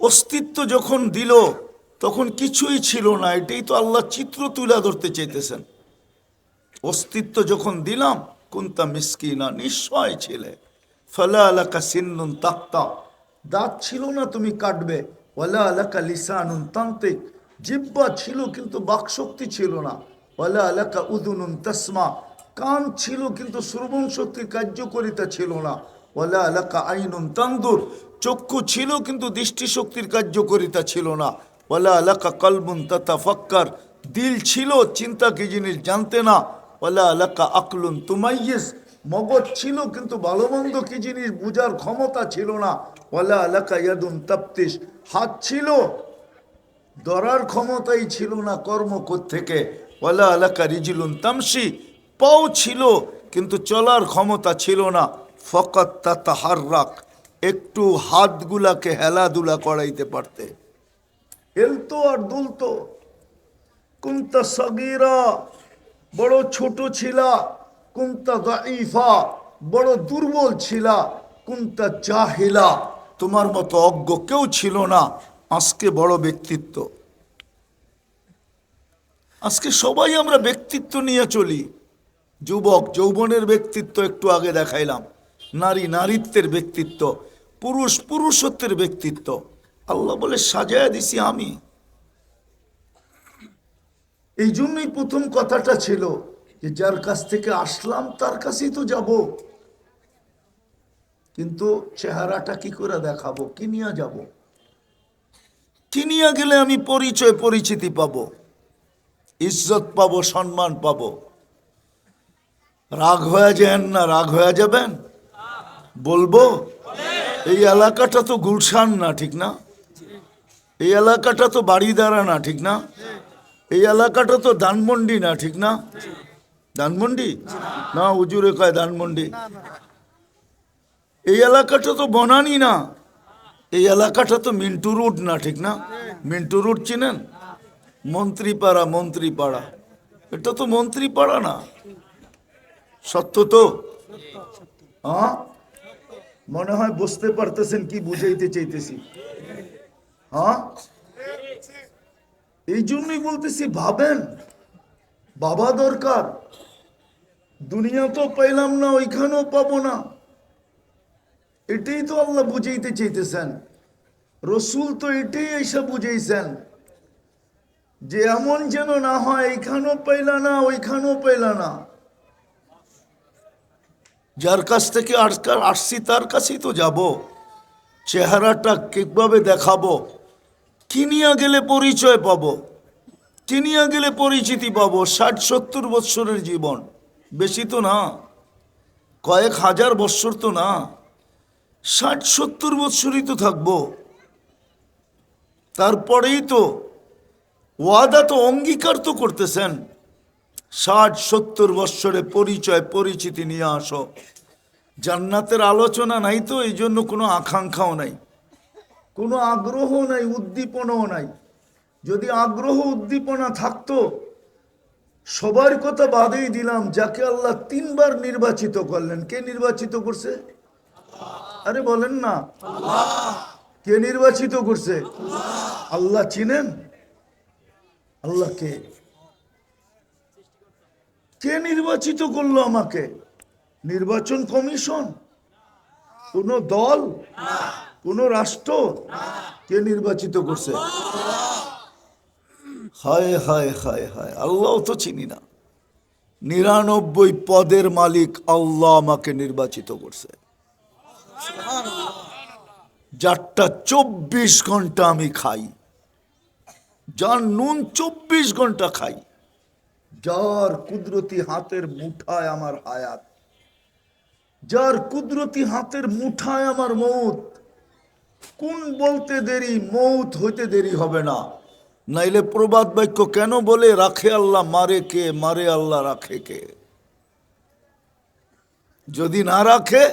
অস্তিত্ব যখন দিল, তখন কিছুই ছিল না। এটাই তো আল্লাহ চিত্র তুলে ধরতে চাইতেছেন। অস্তিত্ব যখন দিলাম, কুন্তা মিসকিনা নিশ্চয় ছিলে। ফলা আলাকা সিন্নুন তাক্তা। দাঁত ছিল না তুমি কাটবে। ওয়ালা আলাকা লিসানুন তান্ত্রিক জিব্বা ছিল কিন্তু বাকশক্তি ছিল না। ওয়ালা আলাকা উদুনুন তসমা। কান ছিল কিন্তু শ্রবণ শক্তি কার্যকরিতা ছিল না। ওয়ালা আলাকা আইনুন তান্দুর। চক্ষু ছিল, কিন্তু দৃষ্টিশক্তির কার্যকরিতা ছিল না। ওয়ালা আলাকা কলবুন তথা ফক্কার দিল ছিল, চিন্তা কি জিনিস জানতে না। ওয়ালা আলাকা আকলুন তুমাইয়েস মগজ ছিল, কিন্তু ভালো মন্দ কি জিনিস বুঝার ক্ষমতা ছিল না। ওয়ালা আলাকা ইয়াদুন তাপ্তিস হাত ছিল, ধরার ক্ষমতাই ছিল না কর্ম থেকে ওয়ালা আলাকা রিজিলুন তামসি পাও ছিল, কিন্তু চলার ক্ষমতা ছিল না। ফকত তা হার রাখ একটু হাতগুলাকে হেলাধুলা করাইতে পারতে। হেলতো আর দুলতো। কুন্তা সগিরা বড় ছোট ছিলা। কুন্তা দাইফা বড় দুর্বল ছিলা। কুন্তা জাহিলা। তোমার মতো অজ্ঞ কেউ ছিল না। আজকে বড় ব্যক্তিত্ব। আজকে সবাই আমরা ব্যক্তিত্ব নিয়ে চলি। যুবক যৌবনের ব্যক্তিত্ব একটু আগে দেখাইলাম। নারী নারীত্বের ব্যক্তিত্ব। পুরুষ পুরুষত্বের ব্যক্তিত্ব। আল্লাহ বলে, সাজায় দিছি আমি। এই জন্যই প্রথম কথাটা ছিল যে, যার কাছ থেকে আসলাম, তার কাছেই তো যাব। কিন্তু চেহারাটা কি করে দেখাবো? কি নিয়ে যাব? কি নিয়ে গেলে আমি পরিচয়, পরিচিতি পাব? ইজ্জত পাবো, সম্মান পাবো? রাগ হয়ে যান না, রাগ হয়ে যাবেন? বলব? এই এলাকাটা তো গুলশান না, ঠিক না? এই এলাকাটা তো বাড়িদারা না, ঠিক না? এই এলাকাটা তো ধানমন্ডি না, ঠিক না? ধানমন্ডি? না উজুরে কয় ধানমন্ডি। এই এলাকাটা তো বনানি না। এই এলাকাটা তো মিন্টু রুট না, ঠিক না? মিন্টু রুট চিনেন? মন্ত্রীপাড়া মন্ত্রীপাড়া। এটা তো মন্ত্রীপাড়া না। সত্য তো? হ্যাঁ? মনে হয় বুঝতে পারতেছেন কি বুঝাইতে চাইতেছি। হ্যাঁ? এই জন্যই বলতেছি, ভাবেন বাবা দরকার। দুনিয়া তো পাইলাম না, ওইখানেও পাবো না। এটাই তো আল্লাহ বুঝাইতে চাইতেছেন। রসুল তো এটাই এসে বুঝাইছেন। যে এমন যেন না হয় এইখানেও পাইলা না, ওইখানেও পাইলা না। যার কাছ থেকে আসছি, তার কাছেই তো যাব। চেহারাটা কীভাবে দেখাবো? কিনিয়া গেলে পরিচয় পাব। কিনিয়া গেলে পরিচিতি পাব ষাট সত্তর বৎসরের জীবন। বেশি তো না। কয়েক হাজার বৎসর তো না। ষাট সত্তর বৎসরই তো থাকব। তারপরেই তো ওয়াদা তো অঙ্গীকার তো করতেছেন। ষাট সত্তর বৎসরে পরিচয়, পরিচিতি নিয়ে আসো। জান্নাতের আলোচনা নাই তো, এই জন্য কোনো আকাঙ্ক্ষাও নাই। কোনো আগ্রহ নাই, উদ্দীপনাও নাই। যদি আগ্রহ, উদ্দীপনা থাকতো, সবার কথা বাদেই দিলাম, যাকে আল্লাহ তিনবার নির্বাচিত করলেন। কে নির্বাচিত করছে? আরে বলেন না। কে নির্বাচিত করছে? আল্লাহ চিনেন? আল্লাহ কে? কে নির্বাচিত করল আমাকে? নির্বাচন কমিশন? কোন দল? কোন রাষ্ট্র? কে নির্বাচিত করছে? হায় হায় হায় হায় আল্লাহ তো চিনি না। নিরানব্বই পদের মালিক আল্লাহ আমাকে নির্বাচিত করছে। যারটা চব্বিশ ঘণ্টা আমি খাই, যার নুন চব্বিশ ঘণ্টা খাই যার কুদরতি হাতের মুঠায় আমার হায়াত, যার কুদরতি হাতের মুঠায় আমার মৌত, কোন বলতে দেরি, মৌত হইতে দেরি হবে না। নাইলে প্রবাদ বাক্য কেন বলে, রাখে আল্লাহ মারে কে, মারে আল্লাহ রাখে কে? যদি না রাখে,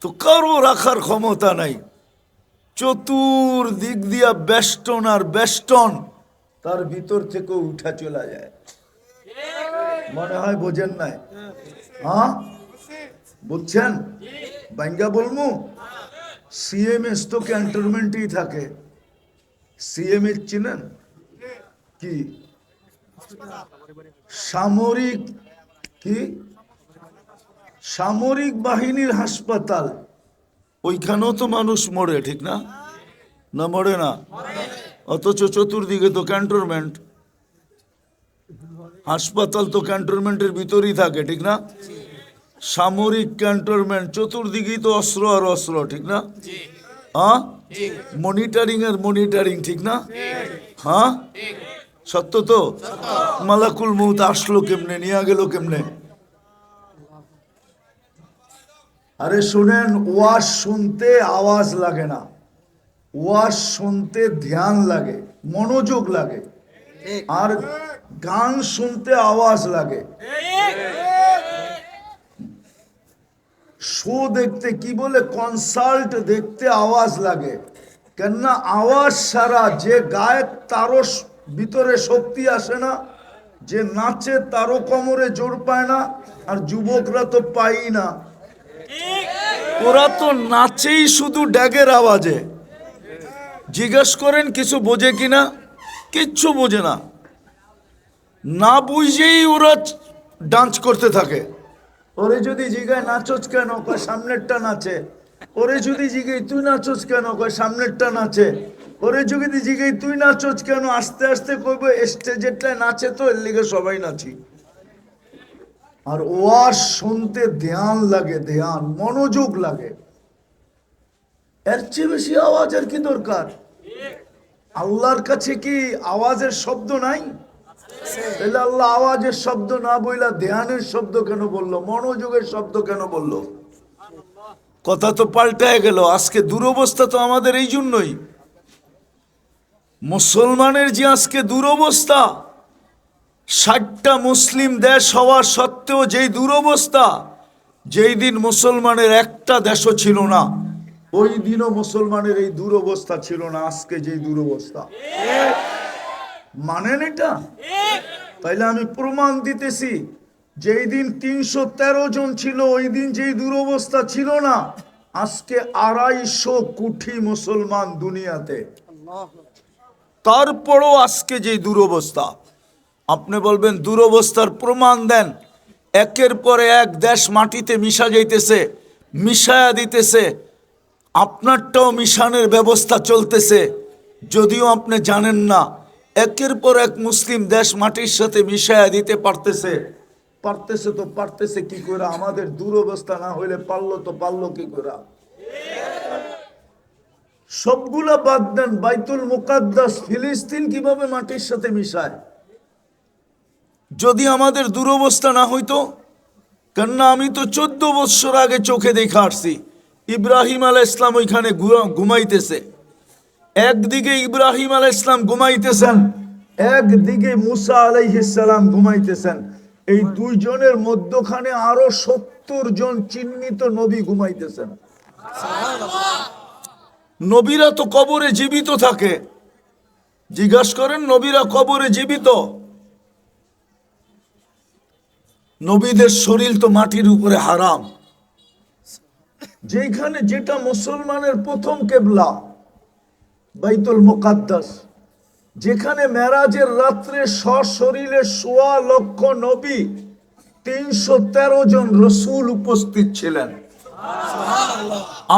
তো কারও রাখার ক্ষমতা নাই। চতুর দিক দিয়া বেষ্টন আর বেষ্টন। তার ভিতর থেকে উঠা চলে যায়। মনে হয় বোঝেন নাই। হ্যাঁ? বুঝছেন? বাঙ্গা বলমু? সিএমএস তো ক্যান্টনমেন্টেই থাকে। সিএমএস চিনেন? কি? সামরিক কি? সামরিক বাহিনীর হাসপাতাল। ওইখানেও তো মানুষ মরে, ঠিক না? না মরে না? অথচ চতুর্দিকে তো ক্যান্টনমেন্ট। হাসপাতাল তো ক্যান্টনমেন্টের ভিতরেই থাকে, ঠিক না? সামরিক ক্যান্টনমেন্ট চতুর্দিকেই তো অস্ত্র আর অস্ত্র, ঠিক না? হ্যাঁ? মনিটরিং আর মনিটরিং, ঠিক না? হ্যাঁ? সত্য তো? মালাকুল মৌত আসলো কেমনে, নিয়ে গেল কেমনে? আরে শুনেন, ওয়াজ শুনতে আওয়াজ লাগে না। ওয়াজ শুনতে ধ্যান লাগে মনোযোগ লাগে। আর গান শুনতে আওয়াজ লাগে। শো দেখতে কি বলে কনসাল্ট দেখতে আওয়াজ লাগে। কেননা আওয়াজ সারা যে গায়ক তারও ভিতরে শক্তি আসে না যে নাচে তারও কোমরে জোর পায় না আর যুবকরা তো পাই না। ওরা তো নাচেই শুধু ড্যাগের আওয়াজে। জিজ্ঞেস করেন, কিছু বোঝে কি না কিচ্ছু বোঝে না। না বুঝেই ওরা ডান্স করতে থাকে। ওরে যদি জিগায় নাচোস কেন? কয়, সামনেরটা নাচে। ওরে যদি জিগাই তুই নাচোস কেন? কয়, সামনেরটা নাচে। ওরে যদি জিগাই তুই নাচোস কেন? আস্তে আস্তে কইব স্টেজেরটা নাচে তো, এর লিগে সবাই নাচি। আর ওয়াজ শুনতে ধ্যান লাগে, ধ্যান, মনোযোগ লাগে। এর চেয়ে বেশি আওয়াজের কি দরকার? আল্লাহর কাছে কি আওয়াজের শব্দ নাই? তাহলে আল্লাহ আওয়াজের শব্দ না বইলা ধ্যানের শব্দ কেন বলল? মনোযোগের শব্দ কেন বলল? কথা তো পাল্টায় গেল। আজকে দুরবস্থা তো আমাদের এই জন্যই। মুসলমানের যে আজকে দুরবস্থা, ষাটটা মুসলিম দেশ হওয়া সত্ত্বেও যেই দুরবস্থা, যেই দিন মুসলমানের একটা দেশও ছিল না। ওই দিনও মুসলমানের এই দুরবস্থা ছিল না, আজকে যেই দুরবস্থা। মানেন এটা? তাইলে আমি প্রমাণ দিতেছি, যেই দিন তিনশো তেরো জন ছিল, ওই দিন যেই দুরবস্থা ছিল না, আজকে আড়াইশো কোটি মুসলমান দুনিয়াতে। তারপরও আজকে যে দুরবস্থা, আপনি বলবেন দুরবস্থার প্রমাণ দেন, একের পরে এক দেশ মাটিতে মিশা যাইতেছে, মিশায়া দিতেছে আপনারটাও মিশানের ব্যবস্থা চলতেছে। যদিও আপনি জানেন না, একের পর এক মুসলিম দেশ মাটির সাথে মিশায়া দিতে পারতেছে। পারতেছে তো পারতেছে কি করে আমাদের দুরবস্থা না হইলে পারল তো পারল কি করে সবগুলা বাদ দেন, বাইতুল মুকাদ্দাস, ফিলিস্তিন কীভাবে মাটির সাথে মিশায়? যদি আমাদের দুরবস্থা না হইতো, কেননা আমি তো চোদ্দ বৎসর আগে চোখে দেখে আসছি। ইব্রাহিম আলাহ ইসলাম ওইখানে ঘুমাইতেছে। একদিকে ইব্রাহিম আলাহ ইসলাম ঘুমাইতেছেন, একদিকে মুসা আলাইহিসালাম ঘুমাইতেছেন। এই দুইজনের মধ্যখানে আরও সত্তর জন চিহ্নিত নবী ঘুমাইতেছেন। নবীরা তো কবরে জীবিত থাকে। জিজ্ঞাসা করেন, নবীরা কবরে জীবিত? নবীদের শরীর তো মাটির উপরে হারাম। যেখানে যেটা মুসলমানের প্রথম কেবলা, বাইতুল মুকাদ্দাস, যেখানে মেরাজের রাত্রে সশরীরে সোয়া লক্ষ নবী, তিনশো তেরো জন রসুল উপস্থিত ছিলেন।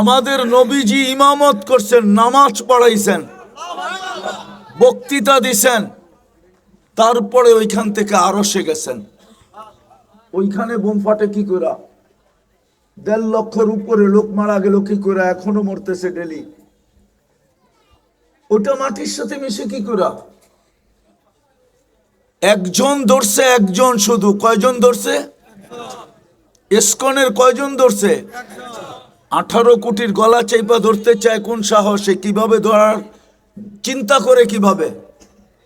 আমাদের নবীজি ইমামত করছেন, নামাজ পড়াইছেন, বক্তৃতা দিছেন, তারপরে ওইখান থেকে আরসে গেছেন। ওইখানে বোম ফাটে কি করে দেড় লক্ষর উপরে লোক মারা গেল, কি করে? এখনও মরতেছে ডেলি। ওটা মাটির সাথে মিশে কি করে? একজন ধরছে, একজন শুধু। কয়জন ধরছে? ইস্কনের কয়জন ধরছে? আঠারো কোটির গলা চাইপা ধরতে চায় কোন সাহসে? কীভাবে ধরার চিন্তা করে কীভাবে?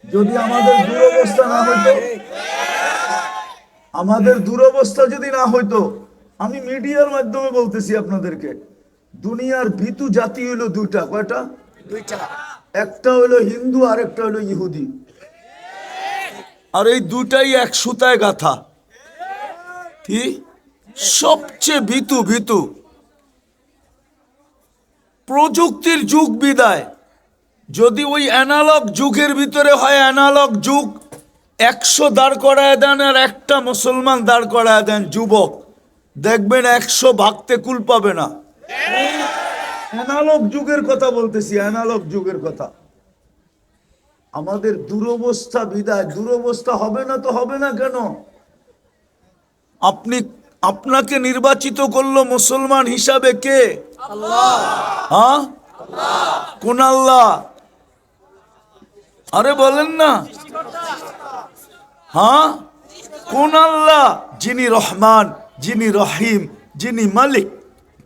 যদি আমাদের দুরবস্থা না হইতো, আমাদের দুরবস্থা যদি না হইতো আমি মিডিয়ার মাধ্যমে বলতেছি আপনাদেরকে দুনিয়ার ভীতু জাতি হইল দুইটা কয়টা? একটা হইল হিন্দু আর একটা হইল ইহুদি। আর এই দুটাই এক সুতায় গাথা। কি? সবচেয়ে ভীতু ভীতু। প্রযুক্তির যুগ বিদায়। যদি ওই অ্যানালগ যুগের ভিতরে হয় অ্যানালগ যুগ একশো দাঁড় করায় দেন আর একটা মুসলমান দাঁড় করায় দেন যুবক। দেখবেন একশো ভাগতে কুল পাবে না। অ্যানালগ যুগের কথা বলতেছি অ্যানালগ যুগের কথা। আমাদের দুরবস্থা বিদায় দুরবস্থা হবে না তো হবে না কেন? আপনি আপনাকে নির্বাচিত করল মুসলমান হিসাবে কে? হ্যাঁ? কোন আল্লাহ? আরে বলেন না। হ্যাঁ? কোন আল্লাহ? যিনি রহমান। যিনি রহিম, যিনি মালিক,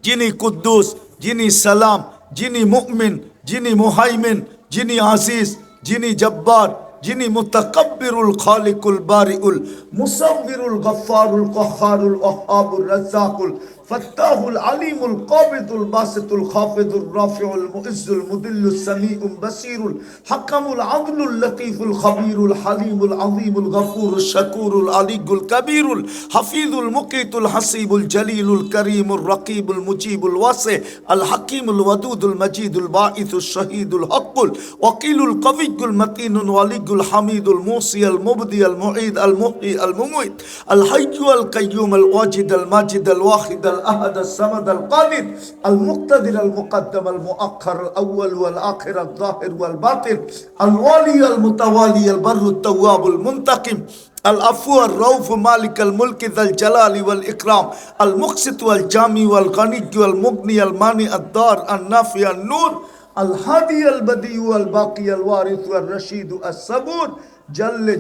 যিনি কুদ্দুস, যিনি সালাম, যিনি মুকমিন যিনি মুহাইমিন, যিনি আসিস যিনি জব্বার, যিনি মুতাকাব্বিরুল খালিকুল বারিউল মুসাব্বিরুল গফফারুল কহারুল ওয়াহ্হাবুর রাজ্জাকুল فتاه العليم القابض الباسط الخافض الرافع المؤز المدل السميع البصير الحكم العدل اللطيف الخبير الحليم العظيم الغفور الشكور العلي الكبير الحفيظ المقيت الحسيب الجليل الكريم الرقيب المجيب الواسع الحكيم الودود المجيد الباعث الشهيد الحق وقيل القوي المتين الولي الحميد الموصي المبدي المعيد المحيي المميت الحي القيوم الواجد الماجد الواحد الأحد الصمد القادر المقتدر المقدم المؤخر الأول والآخر الظاهر والباطن الولي المتوالي البر التواب المنتقم العفو الروف مالك الملك ذا الجلال والإكرام المقسط والجامي والغني والمغني الماني الدار النافي النور الهادي البدي والباقي الوارث والرشيد الصبور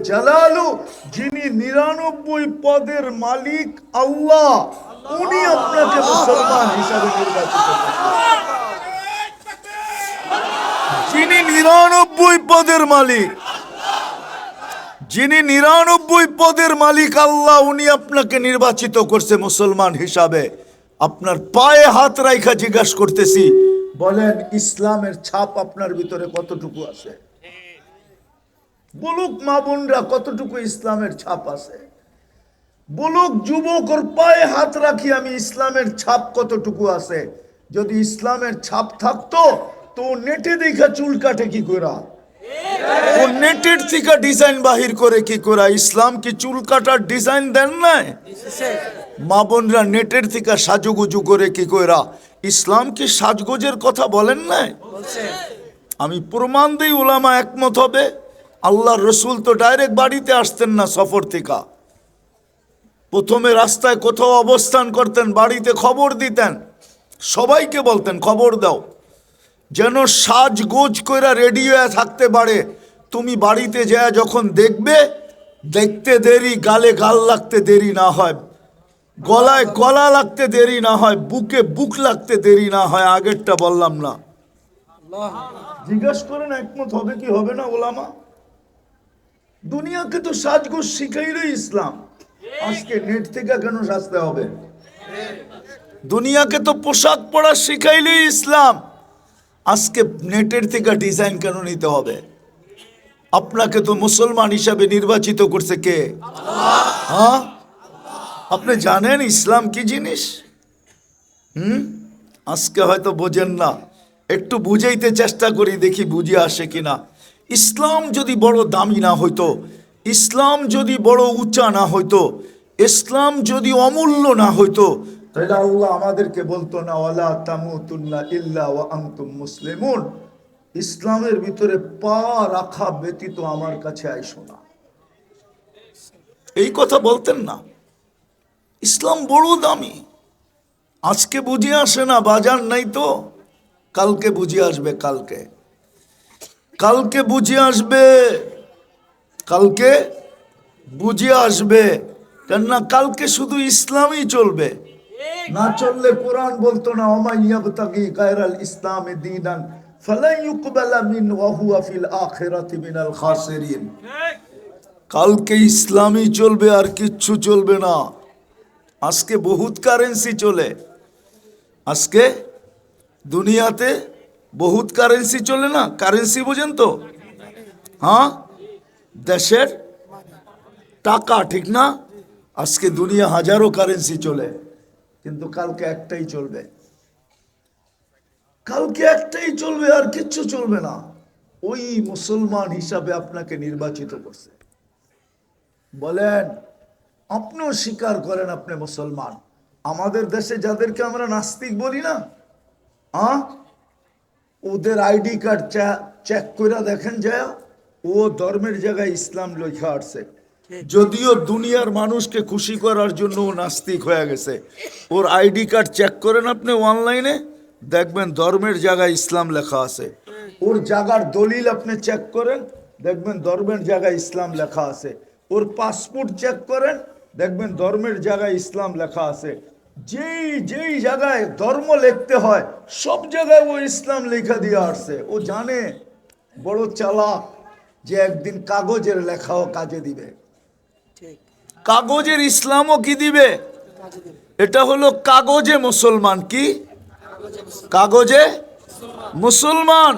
جلاله جني نيرانو بوي بادر مالك الله. উনি আপনাকে মুসলমান হিসাবে নির্বাচিত যিনি নিরানব্বই পদের মালিক, যিনি নিরানব্বই পদের মালিক, আল্লাহ উনি আপনাকে নির্বাচিত করছে মুসলমান হিসাবে। আপনার পায়ে হাত রাইখা জিজ্ঞাসা করতেছি, বলেন, ইসলামের ছাপ আপনার ভিতরে কতটুকু আছে? বলুক মা বোনরা, কতটুকু ইসলামের ছাপ আছে? বলুক যুবক ওর পায়ে হাত রাখি আমি, ইসলামের ছাপ কতটুকু আছে? যদি ইসলামের ছাপ থাকতো, তো নেটে দেখা চুল কাটে কি করা ও নেটের ডিজাইন বাহির করে চুল কাটার ডিজাইন দেন নাই? নেটের থেকে সাজুগুজু করে কি করা ইসলাম কি সাজগোজের কথা বলেন নাই? আমি প্রমাণ দিই ওলামা একমত হবে। আল্লাহ রসুল তো ডাইরেক্ট বাড়িতে আসতেন না সফর থেকে। প্রথমে রাস্তায় কোথাও অবস্থান করতেন, বাড়িতে খবর দিতেন। সবাইকে বলতেন, খবর দাও। যেন সাজগোজ কইরা রেডি হয়ে থাকতে পারে। তুমি বাড়িতে যায় যখন দেখবে, দেখতে দেরি, গালে গাল লাগতে দেরি না হয়। গলায় গলা লাগতে দেরি না হয়, বুকে বুক লাগতে দেরি না হয়, আগেরটা বললাম না। জিজ্ঞাসা করেন, একমত হবে কি হবে না ওলামা? দুনিয়াকে তো সাজগোজ শিখাইলই ইসলাম। আজকে নেট থেকে কেন সাজতে হবে? দুনিয়াকে তো পোশাক পরা শিখাইলই ইসলাম। আজকে নেটের থেকে ডিজাইন কেন নিতে হবে? আপনাকে তো মুসলমান হিসাবে নির্বাচিত করছে কে? হ্যাঁ? আপনি জানেন ইসলাম কি জিনিস? হুম? আজকে হয়তো বোঝেন না। একটু বুঝাইতে চেষ্টা করি দেখি বুঝে আসে কিনা। ইসলাম যদি বড় দামি না হইতো ইসলাম যদি বড় উঁচা না হইতো, ইসলাম যদি অমূল্য না হইতো তাহলে আল্লাহ আমাদেরকে বলতো না মুসলিমুন। ইসলামের ভিতরে পা রাখা ব্যতীত আমার কাছে আইসো না। এই কথা বলতেন না। ইসলাম বড় দামি। আজকে বুঝে আসে না, বাজার নাই তো। কালকে বুঝে আসবে, কালকে। কালকে বুঝে আসবে। কালকে বুঝে আসবে। কেননা কালকে শুধু ইসলামই চলবে। না চললে কোরআন বলতো না ওমাইয়াবতাগি গায়রাল ইসলামে দীনান ফালাই ইউকবালা মিন ওয়া হুয়া ফিল আখিরাতি মিনাল খাসিরিন। কালকে ইসলামই চলবে, আর কিচ্ছু চলবে না। আজকে বহুত কারেন্সি চলে। আজকে দুনিয়াতে বহুত কারেন্সি চলে না? কারেন্সি বোঝেন তো? হ্যাঁ? দেশের টাকা, ঠিক না? আজকে দুনিয়া হাজারো কারেন্সি চলে, কিন্তু কালকে একটাই চলবে। কালকে একটাই চলবে, আর কিচ্ছু চলবে না। ওই মুসলমান হিসাবে আপনাকে নির্বাচিত করছে। বলেন, আপনিও স্বীকার করেন আপনি মুসলমান। আমাদের দেশে যাদেরকে আমরা নাস্তিক বলি না, আ? ওদের আইডি কার্ড চেক করে দেখেন, যায়। ও ধর্মের জায়গায় ইসলাম লেখা আসছে যদিও দুনিয়ার মানুষকে খুশি করার জন্য ও নাস্তিক হয়ে গেছে। ওর আইডি কার্ড চেক করেন আপনি অনলাইনে দেখবেন ধর্মের জায়গায় ইসলাম লেখা আছে। ওর জায়গার দলিল আপনি চেক করেন দেখবেন ধর্মের জায়গায় ইসলাম লেখা আছে। ওর পাসপোর্ট চেক করেন দেখবেন ধর্মের জায়গায় ইসলাম লেখা আছে। যেই যেই জায়গায় ধর্ম লিখতে হয় সব জায়গায় ও ইসলাম লেখা দিয়ে আসছে ও জানে বড় চালাক। যে একদিন কাগজের লেখাও কাজে দিবে। ঠিক। কাগজের ইসলামও কি দিবে? এটা হলো কাগজে মুসলমান কি? কাগজে মুসলমান।